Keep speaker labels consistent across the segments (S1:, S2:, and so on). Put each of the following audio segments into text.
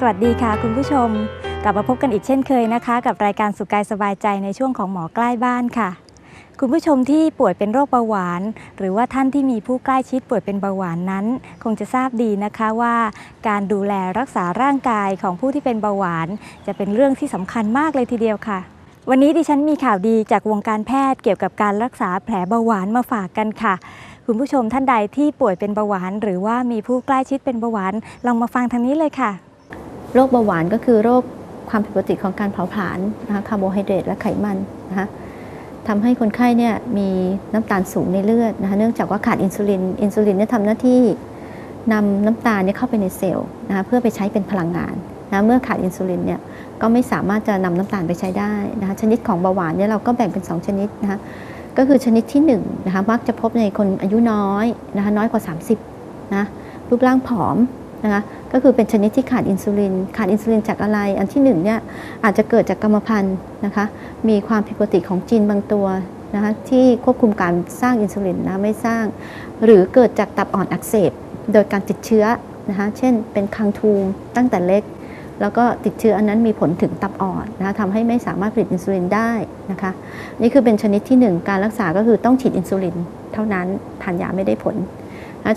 S1: สวัสดีค่ะคุณผู้ชม กลับมาพบกันอีกเช่นเคยนะคะ กับรายการสุขกายสบายใจในช่วงของหมอใกล้บ้านค่ะ คุณผู้ชมที่ป่วยเป็นโรคเบาหวาน หรือว่าท่านที่มีผู้ใกล้ชิดป่วยเป็นเบาหวานนั้น คงจะทราบดีนะคะว่า การดูแลรักษาร่างกายของผู้ที่เป็นเบาหวาน จะเป็นเรื่องที่สำคัญมากเลยทีเดียวค่ะ วันนี้ดิฉันมีข่าวดีจากวงการแพทย์เกี่ยวกับการรักษาแผลเบาหวานมาฝากกันค่ะคุณผู้ชมท่านใดที่ป่วยเป็นเบาหวาน หรือว่ามีผู้ใกล้ชิดเป็นเบาหวาน ลองมาฟังทางนี้เลยค่ะ
S2: โรคเบาหวานก็คือโรคความผิดปกติของการเผาผลาญนะคะคาร์โบไฮเดรตและไขมันนะคะทำให้คนไข้เนี่ยมีน้ำตาลสูงในเลือดนะคะเนื่องจากว่าขาดอินซูลิน อินซูลินเนี่ยทำหน้าที่นำน้ำตาลเนี่ยเข้าไปในเซลล์นะคะเพื่อไปใช้เป็นพลังงานนะเมื่อขาดอินซูลินเนี่ยก็ไม่สามารถจะนำน้ำตาลไปใช้ได้นะคะชนิดของเบาหวานเนี่ยเราก็แบ่งเป็น 2 ชนิดนะคะก็คือชนิดที่1นะคะมักจะพบในคนอายุน้อยนะคะน้อยกว่า 30นะรูปร่างผอม นะคะก็คือเป็นชนิดที่ขาดอินซูลิน ขาดอินซูลินจากอะไร อันที่1เนี่ยอาจจะเกิดจากกรรมพันธุ์นะคะ มีความผิดปกติของจีนบางตัวนะคะที่ควบคุมการสร้างอินซูลินนะไม่สร้าง หรือเกิดจากตับอ่อนอักเสบ โดยการติดเชื้อนะคะ เช่นเป็นคังทูมตั้งแต่เล็ก แล้วก็ติดเชื้ออันนั้นมีผลถึงตับอ่อนนะคะทำให้ไม่สามารถผลิตอินซูลินได้นะคะ นี่คือเป็นชนิดที่ 1 การรักษาก็คือต้องฉีดอินซูลิน เท่านั้นทานยาไม่ได้ผล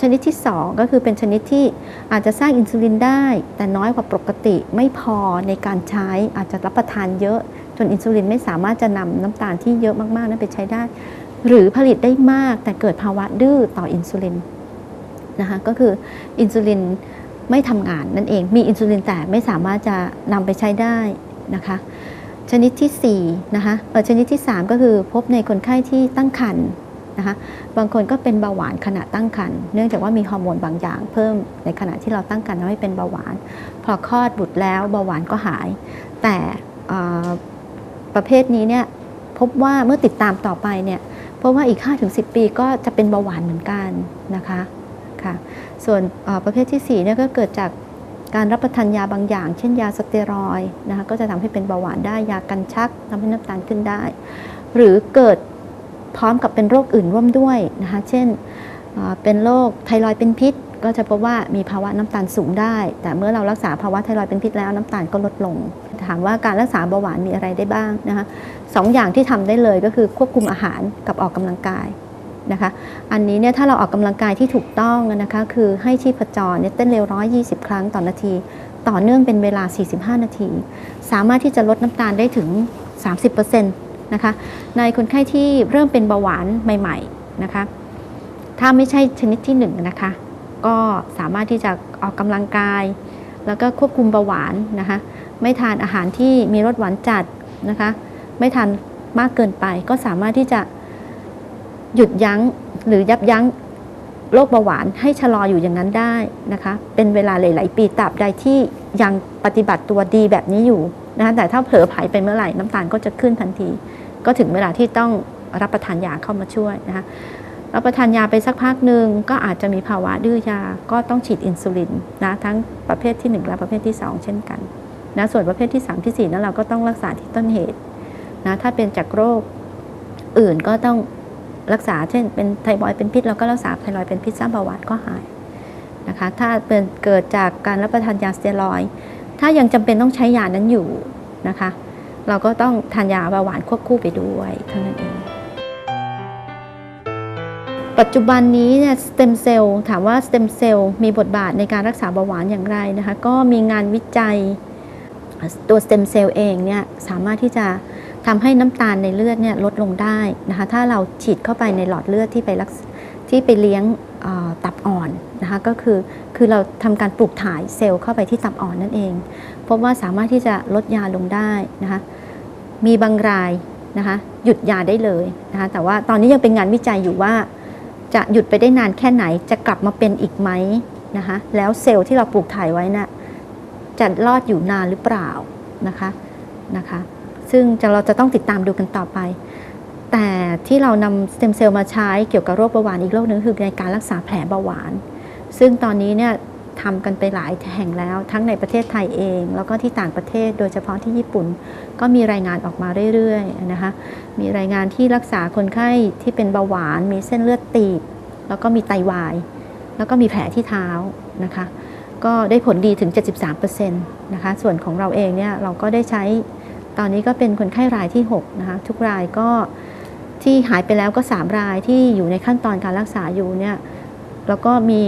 S2: ชนิดที่ 2 ก็คือเป็นชนิดที่อาจจะสร้างอินซูลินได้ แต่น้อยกว่าปกติไม่พอในการใช้อาจจะรับประทานเยอะ จนอินซูลินไม่สามารถจะนำน้ำตาลที่เยอะมากๆ นั้นไปใช้ได้ หรือผลิตได้มากแต่เกิดภาวะดื้อต่ออินซูลินนะคะก็คืออินซูลินไม่ทำงานนั่นเองมีอินซูลินแต่ไม่สามารถจะนำไปใช้ได้นะคะชนิดที่4นะคะเออชนิดที่ 3 ก็คือพบในคนไข้ที่ตั้งครรภ์ นะคะบางคนก็เป็นเบาหวานขณะตั้งครรภ์เนื่องจากว่ามีฮอร์โมนบางอย่าง เพิ่มในขณะที่เราตั้งครรภ์ทำให้เป็นเบาหวาน พอคลอดบุตรแล้วเบาหวานก็หาย แต่ประเภทนี้เนี่ยพบว่าเมื่อติดตามต่อไปเนี่ยเพราะว่าอีก 5-10 ปีก็จะเป็นเบาหวานเหมือนกันนะคะค่ะส่วนประเภทที่4เนี่ยก็เกิดจากการรับประทานยาบางอย่าง เช่นยาสเตียรอยนะคะก็จะทำให้เป็นเบาหวานได้ยากันชักทำให้น้ำตาลขึ้นได้ หรือเกิด พร้อมกับเป็นโรคอื่นร่วมด้วยนะคะ เช่นเป็นโรคไทรอยด์เป็นพิษ ก็จะพบว่ามีภาวะน้ำตาลสูงได้ แต่เมื่อเรารักษาภาวะไทรอยด์เป็นพิษแล้วน้ำตาลก็ลดลง ถามว่าการรักษาเบาหวานมีอะไรได้บ้างนะคะสองอย่างที่ทำได้เลยก็คือควบคุมอาหารกับออกกำลังกายนะคะ อันนี้เนี่ยถ้าเราออกกำลังกายที่ถูกต้องนะคะคือให้ชีพจรเนี่ยเต้นเร็ว 120 ครั้งต่อนาที ต่อเนื่องเป็นเวลา 45 นาที สามารถที่จะลดน้ำตาลได้ถึง 30% นะคะในคนไข้ที่เริ่มเป็นเบาหวานใหม่ๆนะคะถ้าไม่ใช่ชนิดที่1นนะคะก็สามารถที่จะออกกำลังกาย แล้วก็ควบคุมเบาหวานนะคะไม่ทานอาหารที่มีรสหวานจัดนะคะไม่ทานมากเกินไป ก็สามารถที่จะหยุดยั้งหรือยับยั้งโรคเบาหวานให้ชะลออยู่อย่างนั้นได้นะคะเป็นเวลาหลาย ๆ ปีตราบใดที่ยังปฏิบัติตัวดีแบบนี้อยู่นะคะแต่ถ้าเผลอไผลไปเมื่อไหร่น้ำตาลก็จะขึ้นทันที ก็ถึงเวลาที่ต้องรับประทานยาเข้ามาช่วยนะคะรับประทานยาไปสักพักหนึ่งก็อาจจะมีภาวะดื้อยา ก็ต้องฉีดอินซูลินนะทั้งประเภทที่ 1 และประเภทที่ 2 เช่นกันนะส่วนประเภทที่ 3 ที่4นั้นเราก็ต้องรักษาที่ต้นเหตุนะถ้าเป็นจากโรคอื่นก็ต้องรักษาเช่น เป็นไทรอยด์เป็นพิษเราก็รักษาไทรอยด์เป็นพิษสร้างเบาหวานก็หายนะคะถ้าเป็นเกิดจากการรับประทานยาสเตียรอยด์ถ้ายังจำเป็นต้องใช้ยานั้นอยู่นะคะ เราก็ต้องทานยาเบาหวานควบคู่ไปด้วยเท่านั้นเอง ปัจจุบันนี้เนี่ยสเต็มเซลล์ถามว่าสเต็มเซลล์มีบทบาทในการรักษาเบาหวานอย่างไรนะคะก็มีงานวิจัยตัวสเต็มเซลล์เองเนี่ยสามารถที่จะทำให้น้ำตาลในเลือดเนี่ยลดลงได้นะคะถ้าเราฉีดเข้าไปในหลอดเลือดที่ไปรักที่ไปเลี้ยง ตับอ่อนนะคะก็คือคือเราทำการปลูกถ่ายเซลล์เข้าไปที่ตับอ่อนนั่นเอง พบว่าสามารถที่จะลดยาลงได้นะคะมีบางรายนะคะหยุดยาได้เลยนะคะแต่ว่าตอนนี้ยังเป็นงานวิจัยอยู่ว่าจะหยุดไปได้นานแค่ไหนจะกลับมาเป็นอีกไหมนะคะแล้วเซลล์ที่เราปลูกถ่ายไว้นะ่ะจะรอดอยู่นานหรือเปล่านะคะนะคะซึ่งเราจะต้องติดตามดูกันต่อไป แต่ที่เรานำสเต็มเซลล์มาใช้เกี่ยวกับโรคเบาหวานอีกโรคหนึ่งคือในการรักษาแผลเบาหวาน ซึ่งตอนนี้เนี่ยทำกันไปหลายแห่งแล้วทั้งในประเทศไทยเอง แล้วก็ที่ต่างประเทศโดยเฉพาะที่ญี่ปุ่น ก็มีรายงานออกมาเรื่อยๆนะคะมีรายงานที่รักษาคนไข้ที่เป็นเบาหวาน มีเส้นเลือดตีบ แล้วก็มีไตวาย แล้วก็มีแผลที่เท้านะคะก็ได้ผลดีถึง 73%นะคะส่วนของเราเองเนี่ยเราก็ได้ใช้ตอนนี้ก็เป็นคนไข้รายที่ 6 นะคะ ทุกรายก็ ที่หายไปแล้วก็ 3 รายที่อยู่ในขั้นตอนการรักษาอยู่เนี่ยแล้วก็มี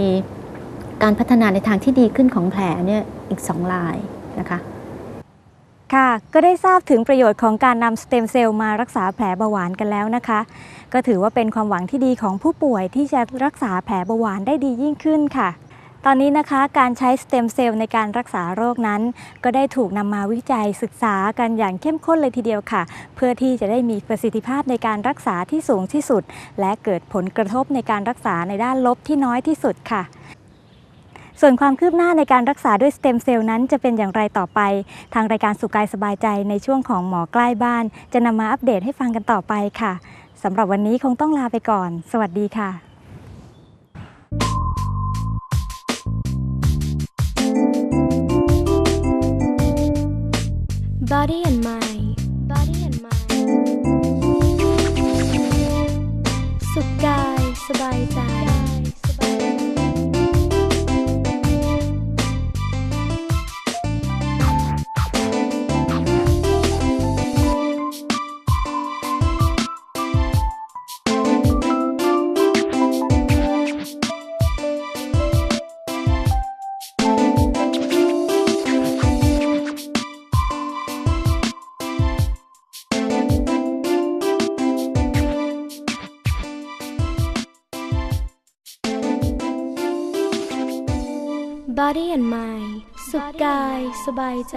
S2: การพัฒนาในทางที่ดีขึ้นของแผลเนี่ยอีก 2 รายนะคะ
S1: ค่ะก็ได้ทราบถึงประโยชน์ของการนำสเต็มเซลล์มารักษาแผลเบาหวานกันแล้วนะคะ ก็ถือว่าเป็นความหวังที่ดีของผู้ป่วยที่จะรักษาแผลเบาหวานได้ดียิ่งขึ้นค่ะ ตอนนี้นะคะการใช้สเต็มเซลล์ในการรักษาโรคนั้น ก็ได้ถูกนำมาวิจัยศึกษากันอย่างเข้มข้นเลยทีเดียวค่ะ เพื่อที่จะได้มีประสิทธิภาพในการรักษาที่สูงที่สุด และเกิดผลกระทบในการรักษาในด้านลบที่น้อยที่สุดค่ะส่วนความคืบหน้าในการรักษาด้วยสเต็มเซลล์นั้นจะเป็นอย่างไรต่อไป ทางรายการสุขกายสบายใจในช่วงของหมอใกล้บ้าน จะนำมาอัปเดตให้ฟังกันต่อไปค่ะสำหรับวันนี้คงต้องลาไปก่อน สวัสดีค่ะ
S3: Sorry Body and mind สุขกาย สบายใจ